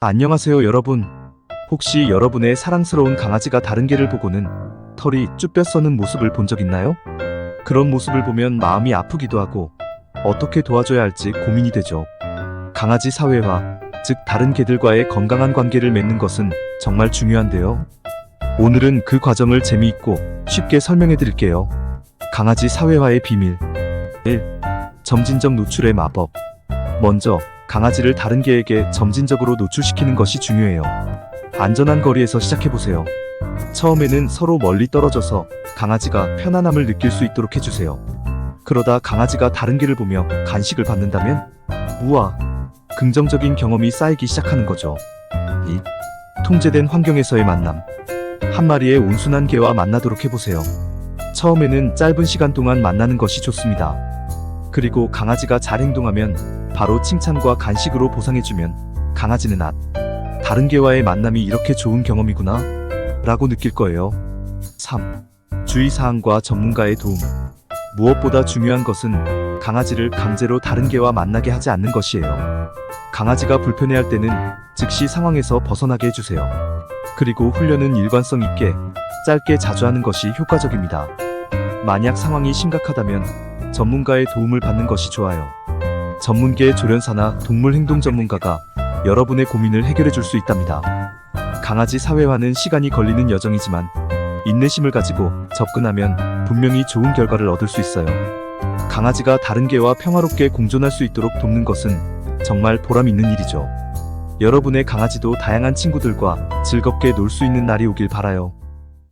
안녕하세요 여러분. 혹시 여러분의 사랑스러운 강아지가 다른 개를 보고는 털이 쭈뼛 써는 모습을 본 적 있나요? 그런 모습을 보면 마음이 아프기도 하고 어떻게 도와줘야 할지 고민이 되죠. 강아지 사회화, 즉 다른 개들과의 건강한 관계를 맺는 것은 정말 중요한데요. 오늘은 그 과정을 재미있고 쉽게 설명해 드릴게요. 강아지 사회화의 비밀 1. 점진적 노출의 마법 먼저 강아지를 다른 개에게 점진적으로 노출시키는 것이 중요해요. 안전한 거리에서 시작해보세요. 처음에는 서로 멀리 떨어져서 강아지가 편안함을 느낄 수 있도록 해주세요. 그러다 강아지가 다른 개를 보며 간식을 받는다면, 우와, 긍정적인 경험이 쌓이기 시작하는 거죠. 2. 통제된 환경에서의 만남. 한 마리의 온순한 개와 만나도록 해보세요. 처음에는 짧은 시간 동안 만나는 것이 좋습니다. 그리고 강아지가 잘 행동하면 바로 칭찬과 간식으로 보상해주면 강아지는 아, 다른 개와의 만남이 이렇게 좋은 경험이구나 라고 느낄 거예요. 3. 주의사항과 전문가의 도움. 무엇보다 중요한 것은 강아지를 강제로 다른 개와 만나게 하지 않는 것이에요. 강아지가 불편해할 때는 즉시 상황에서 벗어나게 해주세요. 그리고 훈련은 일관성 있게 짧게 자주 하는 것이 효과적입니다. 만약 상황이 심각하다면 전문가의 도움을 받는 것이 좋아요. 전문계 조련사나 동물 행동 전문가가 여러분의 고민을 해결해 줄 수 있답니다. 강아지 사회화는 시간이 걸리는 여정이지만 인내심을 가지고 접근하면 분명히 좋은 결과를 얻을 수 있어요. 강아지가 다른 개와 평화롭게 공존할 수 있도록 돕는 것은 정말 보람 있는 일이죠. 여러분의 강아지도 다양한 친구들과 즐겁게 놀 수 있는 날이 오길 바라요.